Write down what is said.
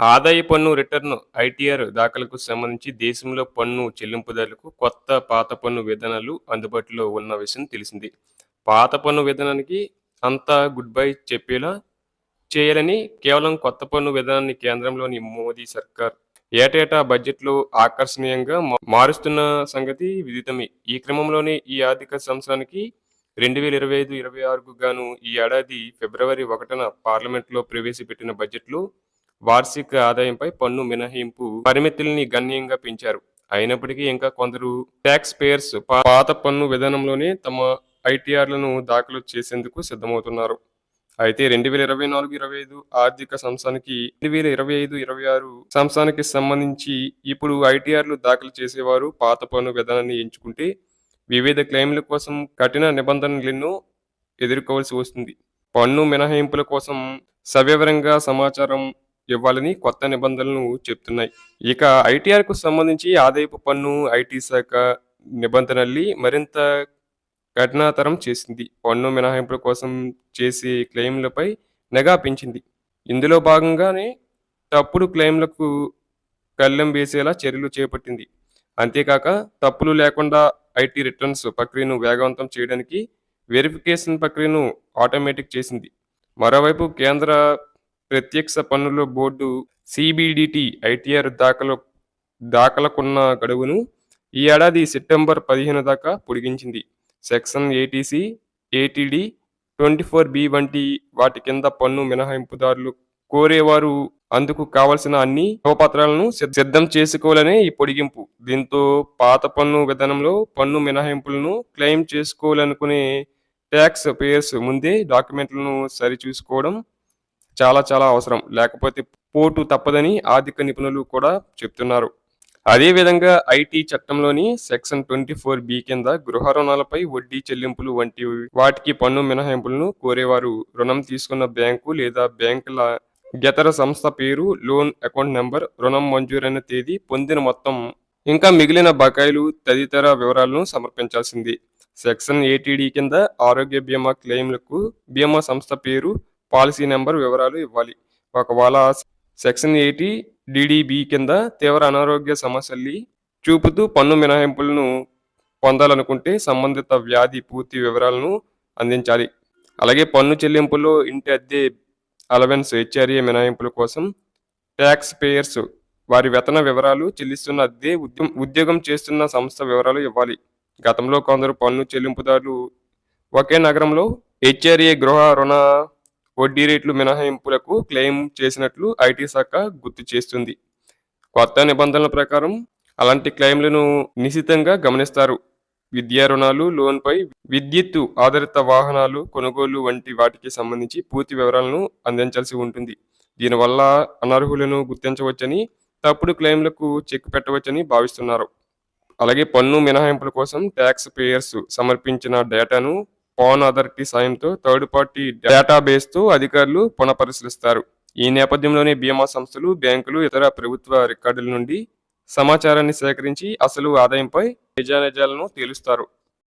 ఆదాయ పన్ను return ITR దాఖలకు సంబంధించి దేశంలో పన్ను చెల్లింపుదారులకు కొత్త పాత పన్ను విధానాలు అందుబాటులో ఉన్న విషయం తెలిసింది. పాత పన్ను విధానానికి అంతా గుడ్ బై చెప్పేలా చేయాలని కేవలం కొత్త పన్ను విధానాన్ని కేంద్రంలోని మోదీ సర్కార్ ఏటేటా బడ్జెట్లో ఆకర్షణీయంగా మారుస్తున్న సంగతి విదితమే. ఈ క్రమంలోనే ఈ ఆర్థిక సంవత్సరానికి రెండు వేల ఇరవై ఐదు ఇరవై ఆరుకు గాను ఈ ఏడాది ఫిబ్రవరి ఒకటిన పార్లమెంట్లో ప్రవేశపెట్టిన బడ్జెట్లో వార్షిక ఆదాయంపై పన్ను మినహాయింపు పరిమితుల్ని గణనీయంగా పెంచారు. అయినప్పటికీ ఇంకా కొందరు ట్యాక్స్ పేయర్స్ పాత పన్ను విధానంలోనే తమ ఐటీఆర్లను దాఖలు చేసేందుకు సిద్ధమవుతున్నారు. అయితే రెండు వేల ఇరవై నాలుగు ఇరవై ఐదు ఆర్థిక సంవత్సరానికి రెండు వేల ఇరవై ఐదు ఇరవై ఆరు సంవత్సరానికి సంబంధించి ఇప్పుడు ఐటీఆర్లు దాఖలు చేసేవారు పాత పన్ను విధానాన్ని ఎంచుకుంటే వివిధ క్లెయిమ్ల కోసం కఠిన నిబంధనలను ఎదుర్కోవాల్సి వస్తుంది. పన్ను మినహాయింపుల కోసం సవివరంగా సమాచారం ఇవ్వాలని కొత్త నిబంధనలు చెప్తున్నాయి. ఇక ఐటీఆర్కు సంబంధించి ఆదాయపు పన్ను ఐటీ శాఖ నిబంధనల్ని మరింత కఠినతరం చేసింది. పన్ను మినహాయింపుల కోసం చేసే క్లెయిమ్లపై నిఘా పెంచింది. ఇందులో భాగంగానే తప్పుడు క్లెయిమ్లకు కళ్ళెం వేసేలా చర్యలు చేపట్టింది. అంతేకాక తప్పులు లేకుండా ఐటీ రిటర్న్స్ ప్రక్రియను వేగవంతం చేయడానికి వెరిఫికేషన్ ప్రక్రియను ఆటోమేటిక్ చేసింది. మరోవైపు కేంద్ర ప్రత్యక్ష పన్నుల బోర్డు సిబిడిటి ఐటీఆర్ దాఖలు దాఖలకున్న గడువును ఈ ఏడాది సెప్టెంబర్ పదిహేను దాకా పొడిగించింది. Section eighty C eighty D twenty four B వంటి వాటి కింద పన్ను మినహాయింపుదారులు కోరేవారు. అందుకు కావలసిన అన్ని ధ్రువపత్రాలను సిద్ధ- సిద్ధం చేసుకోవాలనే ఈ పొడిగింపు. దీంతో పాత పన్ను విధానంలో పన్ను మినహాయింపులను క్లెయిమ్ చేసుకోవాలనుకునే ట్యాక్స్ పేయర్స్ ముందే డాక్యుమెంట్లను సరిచూసుకోవడం చాలా చాలా అవసరం. లేకపోతే పోటు తప్పదని ఆర్థిక నిపుణులు కూడా చెప్తున్నారు. అదేవిధంగా ఐటీ చట్టంలోని సెక్షన్ ట్వంటీ ఫోర్ బి కింద గృహ రుణాలపై వడ్డీ చెల్లింపులు వంటి వాటికి పన్ను మినహాయింపులను కోరేవారు. రుణం తీసుకున్న బ్యాంకు లేదా బ్యాంకుల గతర సంస్థ పేరు లోన్ అకౌంట్ నెంబర్ రుణం మంజూరైన తేదీ పొందిన మొత్తం ఇంకా మిగిలిన బకాయిలు తదితర వివరాలను సమర్పించాల్సింది. సెక్షన్ ఏటీడీ కింద ఆరోగ్య బీమా క్లెయిమ్లకు బీమా సంస్థ పేరు పాలసీ నెంబర్ వివరాలు ఇవ్వాలి. ఒకవేళ సెక్షన్ ఎయిటీ డిడిబి కింద తీవ్ర అనారోగ్య సమస్యల్ని చూపుతూ పన్ను మినహాయింపులను పొందాలనుకుంటే సంబంధిత వ్యాధి పూర్తి వివరాలను అందించాలి. అలాగే పన్ను చెల్లింపులో ఇంటి అద్దె అలవెన్స్ హెచ్ఆర్ఏ మినహాయింపుల కోసం ట్యాక్స్ పేయర్స్ వారి వేతన వివరాలు చెల్లిస్తున్న అద్దె ఉద్యోగం చేస్తున్న సంస్థ వివరాలు ఇవ్వాలి. గతంలో కొందరు పన్ను చెల్లింపుదారులు ఒకే నగరంలో హెచ్ఆర్ఏ గృహ రుణ వడ్డీ రేట్లు మినహాయింపులకు క్లెయిమ్ చేసినట్లు ఐటీ శాఖ గుర్తు చేస్తుంది. కొత్త నిబంధనల ప్రకారం అలాంటి క్లెయిమ్లను నిశితంగా గమనిస్తారు. విద్యా రుణాలు లోన్పై విద్యుత్తు ఆధారిత వాహనాలు కొనుగోలు వంటి వాటికి సంబంధించి పూర్తి వివరాలను అందించాల్సి ఉంటుంది. దీనివల్ల అనర్హులను గుర్తించవచ్చని తప్పుడు క్లెయిమ్లకు చెక్ పెట్టవచ్చని భావిస్తున్నారు. అలాగే పన్ను మినహాయింపుల కోసం ట్యాక్స్ పేయర్స్ సమర్పించిన డేటాను పాన్ అథారిటీ సాయంతో థర్డ్ పార్టీ డేటాబేస్తో అధికారులు పునఃపరిశీలిస్తారు. ఈ నేపథ్యంలోనే బీమా సంస్థలు బ్యాంకులు ఇతర ప్రభుత్వ రికార్డుల నుండి సమాచారాన్ని సేకరించి అసలు ఆదాయంపై నిజానిజాలను తేలుస్తారు.